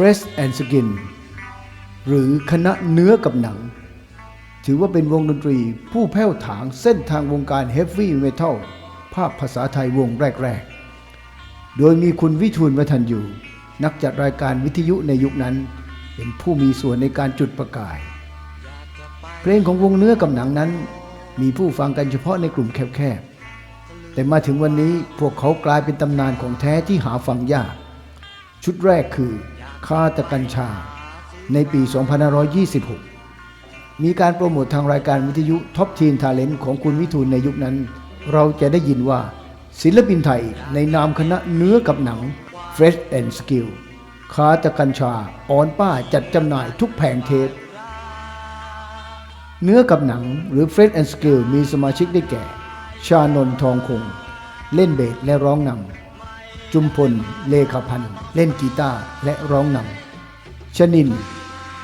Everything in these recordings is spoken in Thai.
Fresh and Skin หรือคณะเนื้อกับหนัง ถือว่าเป็นวงดนตรีผู้แผ้วถางเส้นทางวงการเฮฟวี่เมทัลภาคภาษาไทยวงแรก ๆ โดยมีคุณวิทูลวัฒนอยู่ นักจัดรายการวิทยุในยุคนั้น เป็นผู้มีส่วนในการจุดประกาย เพลงของวงเนื้อกับหนังนั้น มีผู้ฟังกันเฉพาะในกลุ่มแคบๆ แต่มาถึงวันนี้พวกเขากลายเป็นตำนานของแท้ที่หาฟังยาก ชุดแรกคือ คาตะกัญชา ในปี 2526 มีการโปรโมททางรายการวิทยุท็อปทีนทาเลนต์ของคุณวิทูลในยุคนั้น เราจะได้ยินว่าศิลปินไทยในนามคณะเนื้อกับหนัง Fresh and Skill คาตะกัญชาออนป้าจัดจำหน่ายทุกแผงเทป เนื้อกับหนังหรือ Fred and Skill มีสมาชิกได้แก่ ชานนทองคง เล่นเบสและร้องนำ จุมพล เลขาพันธ์เล่นกีตาร์และร้องนำชนิน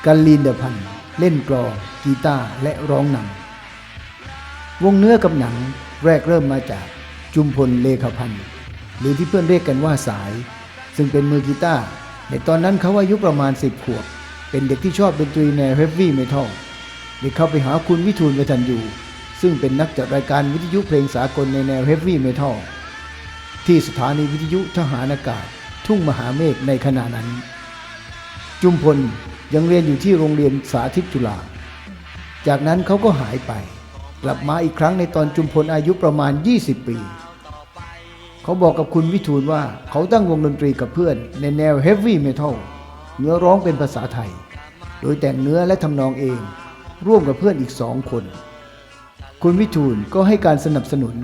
กัลลีนเดพันธ์เล่นกลองกีตาร์และร้องนำวงเนื้อกับหนังแรกเริ่มมาจากจุมพล เลขาพันธ์หรือที่เพื่อนเรียกกันว่าสาย ซึ่งเป็นมือกีตาร์ในตอนนั้นเขาอายุประมาณ 10ขวบ เป็นเด็กที่ชอบดนตรีแนวเฮฟวี่เมทัลได้เข้าไปหาคุณวิทูลเวทันอยู่ ซึ่งเป็นนักจัดรายการวิทยุเพลงสากลในแนวเฮฟวี่เมทัล ที่สถานีวิทยุทหารอากาศ ทุ่งมหาเมฆในขณะนั้น จุมพลยังเรียนอยู่ที่โรงเรียนสาธิตจุฬาจากนั้นเขาก็หายไป กลับมาอีกครั้งในตอนจุมพลอายุประมาณ 20 ปี เขาบอกกับคุณวิทูลว่าเขาตั้งวงดนตรีกับเพื่อน ในแนวเฮฟวี่เมทัลเนื้อร้องเป็นภาษาไทย โดยแต่งเนื้อและทำนองเอง ร่วมกับเพื่อนอีกสองคน คุณวิทูลก็ให้การสนับสนุน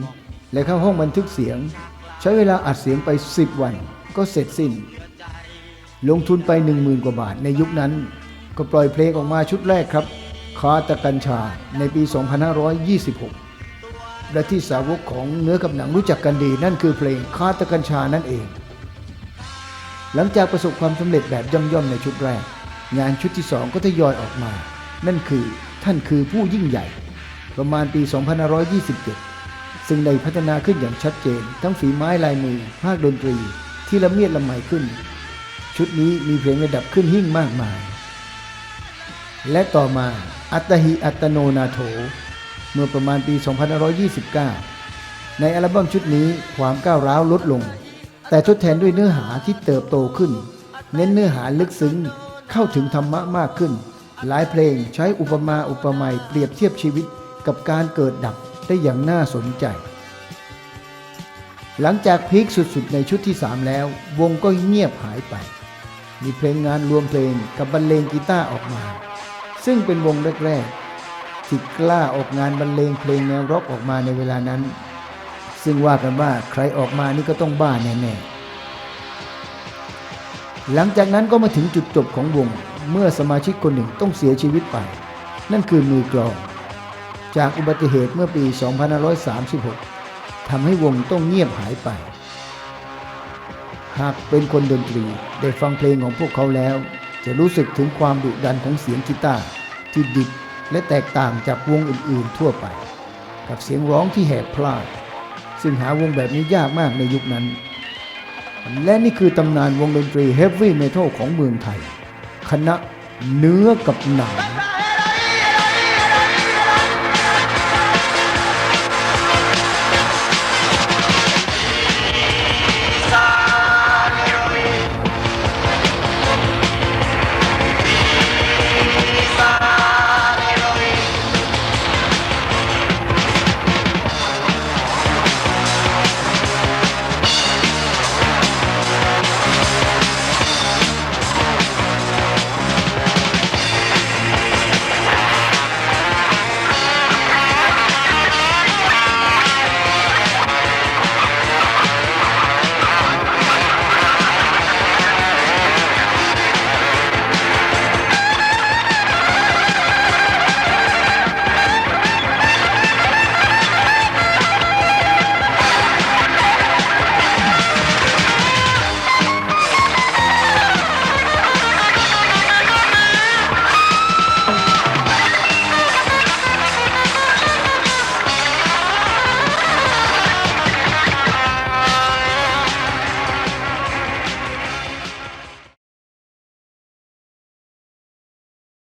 และเข้าห้องบันทึกเสียง ใช้เวลาอัดเสียงไป 10 วันก็เสร็จสิ้น ลงทุนไป 1 0,000 กว่าบาทในยุคนั้น ก็ปล่อยเพลงออกมาชุดแรกครับ คาตะกัญชาในปี 2526 และที่สาวกของเนื้อกับหนังรู้จักกันดีนั่นคือเพลงคาตะกัญชานั่นเอง หลังจากประสบความสำเร็จแบบย่อมๆในชุดแรก งานชุดที่สองก็ทยอยออกมา นั่นคือท่านคือผู้ยิ่งใหญ่ ประมาณปี 2527 ซึ่งได้พัฒนาขึ้นอย่างชัดเจน ทั้งฝีไม้ลายมือภาคดนตรีที่ละเมียดละไมขึ้น ชุดนี้มีเพลงระดับขึ้นหิ่งมากมาย และต่อมาอัตหิอัตโนนาโถ เมื่อประมาณปี 2529 ในอัลบั้มชุดนี้ความก้าวร้าวลดลง แต่ทดแทนด้วยเนื้อหาที่เติบโตขึ้น เน้นเนื้อหาลึกซึ้งเข้าถึงธรรมะมากขึ้น หลายเพลงใช้อุปมาอุปไมยเปรียบเทียบชีวิตกับการเกิดดับ ได้อย่างน่าสนใจ หลังจากพีคสุดๆในชุดที่ 3 แล้ว วงก็เงียบหายไป มีเพลงงานรวมเพลงกับบรรเลงกีตาร์ออกมา ซึ่งเป็นวงแรกๆที่กล้าออกงานบรรเลงเพลงแนวร็อกออกมาในเวลานั้น ซึ่งว่ากันว่าใครออกมานี่ก็ต้องบ้าแน่ๆหลังจากนั้นก็มาถึงจุดจบของวง เมื่อสมาชิกคนหนึ่งต้องเสียชีวิตไป นั่นคือมือกลอง จากอุบัติเหตุเมื่อปี 2536 ทำให้วงต้องเงียบหายไป หากเป็นคนดนตรีได้ฟังเพลงของพวกเขาแล้ว จะรู้สึกถึงความดุดันของเสียงกีตาร์ที่ดิบและแตกต่างจากวงอื่นๆทั่วไป กับเสียงร้องที่แหบพลาด ซึ่งหาวงแบบนี้ยากมากในยุคนั้น และนี่คือตำนานวงดนตรีเฮฟวี่เมทัลของเมืองไทย คณะเนื้อกับหนัง